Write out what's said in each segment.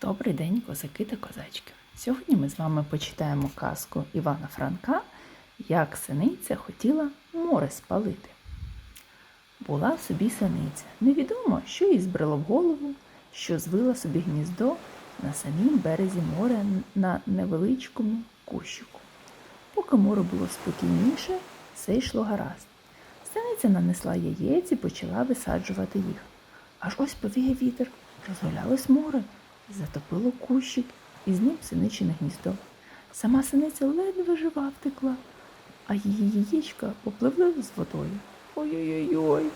Добрий день, козаки та козачки. Сьогодні ми з вами почитаємо казку Івана Франка, як синиця хотіла море спалити. Була собі синиця. Невідомо, що їй збрело в голову, що звила собі гніздо на самім березі моря на невеличкому кущику. Поки море було спокійніше, все йшло гаразд. Синиця нанесла яєць і почала висаджувати їх. Аж ось повіє вітер, розгулялось море, затопило кущик, і з ним синичине гніздо. Сама синиця ледве жива втекла, а її яєчка попливли з водою. Ой-ой-ой,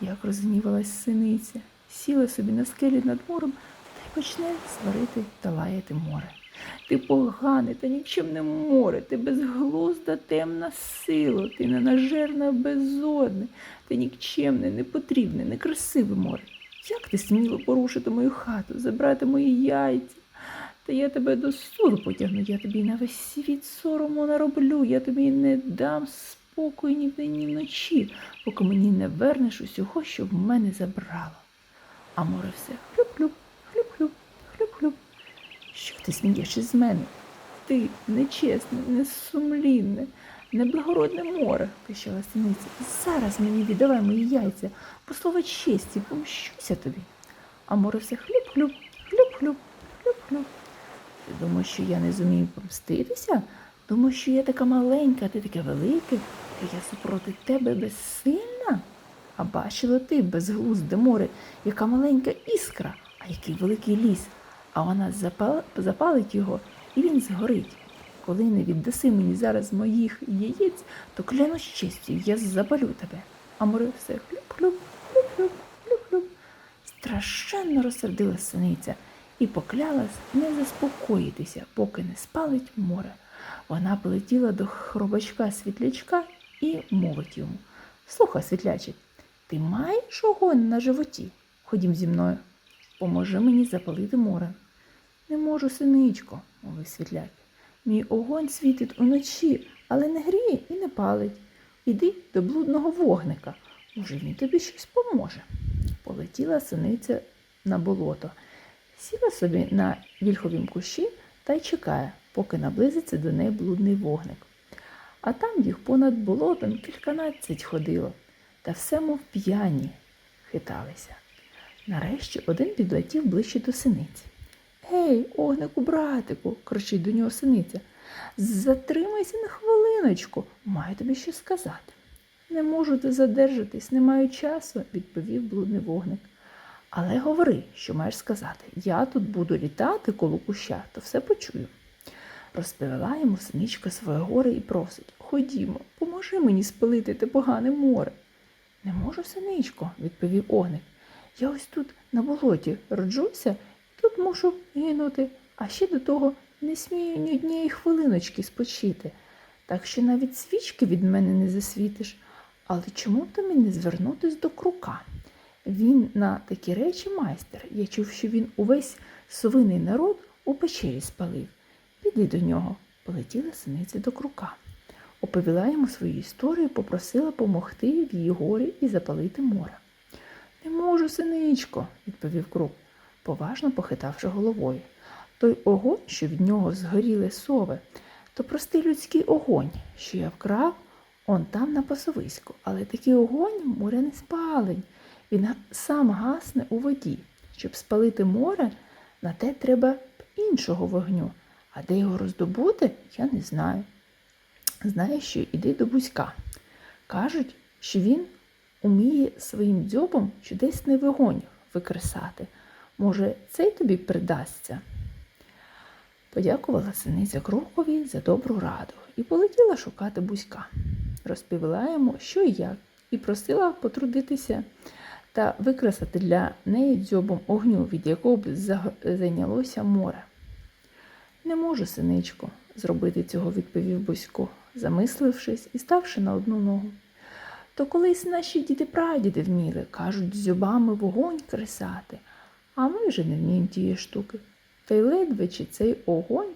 як розгнівалась синиця, сіла собі на скелі над морем та й почне сварити та лаяти море. Ти погане та нікчемне море, ти безглузда темна сила, ти ненажерна безодне, ти нікчемне, непотрібне, некрасиве море. Як ти сміло порушити мою хату, забрати мої яйця? Та я тебе до суду потягну, я тобі на весь світ сорому нароблю, я тобі не дам спокою ні вдень, ні вночі, поки мені не вернеш усього, що в мене забрало. А море все. Що ти смієшся з мене? Ти нечесне, несумлінне, неблагородне море, пищала синиця. Зараз мені віддавай мої яйця, по слово честі, помщуся тобі. А море все хлюп-хлюп, хлюп-хлюп, хлюп-хлюп. Ти думаєш, що я не зумію помститися? Думаєш, що я така маленька, ти таке велике, що я супроти тебе безсильна? А бачила ти безглузде море, яка маленька іскра, а який великий ліс. А вона запалить його, і він згорить. Коли не віддаси мені зараз моїх яєць, то клянусь честю, я запалю тебе. А море все хлюп-хлюп, хлюп-хлюп, хлюп-хлюп. Страшенно розсердилась синиця і поклялась не заспокоїтися, поки не спалить море. Вона полетіла до хробачка світлячка і мовить йому: Слухай, світлячик, ти маєш огонь на животі? Ходім зі мною, поможи мені запалити море. Не можу, синичко, мовив світляк. Мій огонь світить уночі, але не гріє і не палить. Іди до блудного вогника. Може, він тобі щось поможе. Полетіла синиця на болото, сіла собі на вільховім кущі та й чекає, поки наблизиться до неї блудний вогник. А там їх понад болотом кільканадцять ходило, та все, мов п'яні, хиталися. Нарешті один підлетів ближче до синиці. Гей, огнику, братику, кричить до нього синиця. Затримайся на хвилиночку, маю тобі щось сказати. Не можу ти задержатись, не маю часу, відповів блудний вогник. Але говори, що маєш сказати. Я тут буду літати коло куща, то все почую. Розповіла йому синичка своє горе і просить Ходімо, поможи мені спалити те погане море. Не можу, синичко, відповів огник. Я ось тут на болоті роджуся, тут мушу гинути, а ще до того не смію ні однієї хвилиночки спочити. Так що навіть свічки від мене не засвітиш. Але чому б тобі не звернутись до крука? Він на такі речі майстер. Я чув, що він увесь совиний народ у печері спалив. Піди до нього. Полетіла синиця до крука. Оповіла йому свою історію, попросила помогти в її горі і запалити море. Не можу, синичко, відповів крук, поважно похитавши головою. Той огонь, що від нього згоріли сови, то простий людський огонь, що я вкрав он там на пасовиську, але такий огонь море не спалень. Він сам гасне у воді. Щоб спалити море, на те треба б іншого вогню. А де його роздобути, я не знаю. Знаю, що іди до бузька. Кажуть, що він уміє своїм дзьобом чудесний вогонь викресати. Може, цей тобі придасться? Подякувала синиця Крукові за добру раду і полетіла шукати бузька. Розповіла йому, що і як, і просила потрудитися та викресати для неї дзьобом огню, від якого б зайнялося море. Не можу, синичко, зробити цього, відповів Бузько, замислившись і ставши на одну ногу. То колись наші діди прадіди вміли, кажуть, зюбами вогонь кресати, а ми вже не вміємо тієї штуки. Та й ледве чи цей огонь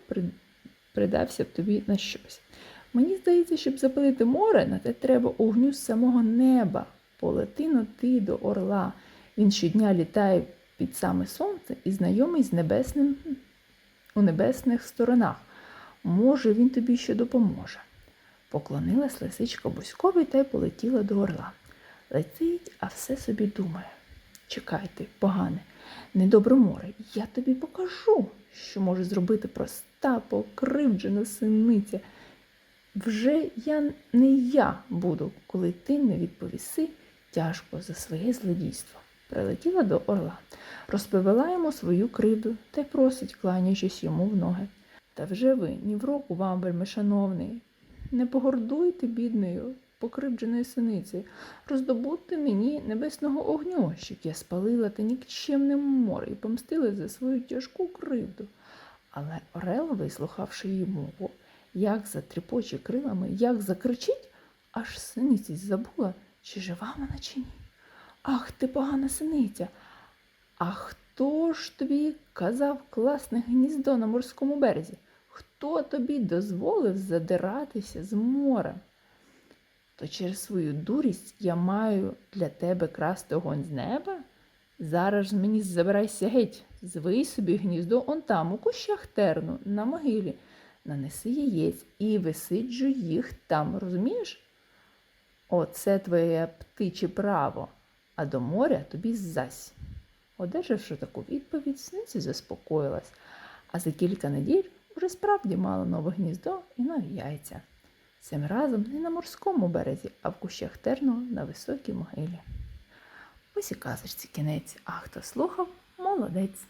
придався б тобі на щось. Мені здається, щоб запалити море, на те треба огню з самого неба. Полети ти до орла. Він щодня літає під саме сонце і знайомий з небесним у небесних сторонах. Може, він тобі ще допоможе. Поклонилась лисичка Бузькові та й полетіла до орла. Летить, а все собі думає. Чекайте, погане, недобре море, я тобі покажу, що може зробити проста, покривджена синиця. Вже я не я буду, коли ти не відповіси тяжко за своє злодійство. Прилетіла до орла, розповіла йому свою кривду та й просить, кланяючись йому в ноги. Та вже ви, ні в року вам, вельми шановний, не погордуйте бідною, покривдженою синицею, роздобудьте мені небесного огню, щоб я спалила те нікчемне море і помстила за свою тяжку кривду. Але Орел, вислухавши її мову, як затріпоче крилами, як закричить, аж синиці забула, чи жива вона чи ні. Ах ти погана синиця! А хто ж тобі казав класне гніздо на морському березі? Хто тобі дозволив задиратися з морем? То через свою дурість я маю для тебе красти огонь з неба? Зараз ж мені забирайся геть, звий собі гніздо он там, у кущах терну, на могилі, нанеси яєць і висиджу їх там, розумієш? Оце твоє птиче право, а до моря тобі зась. Одержавши таку відповідь, сниці заспокоїлась, а за кілька неділь уже справді мала нове гніздо і нові яйця. Цим разом не на морському березі, а в кущах терного на високій могилі. Ось і казочці кінець, а хто слухав, молодець.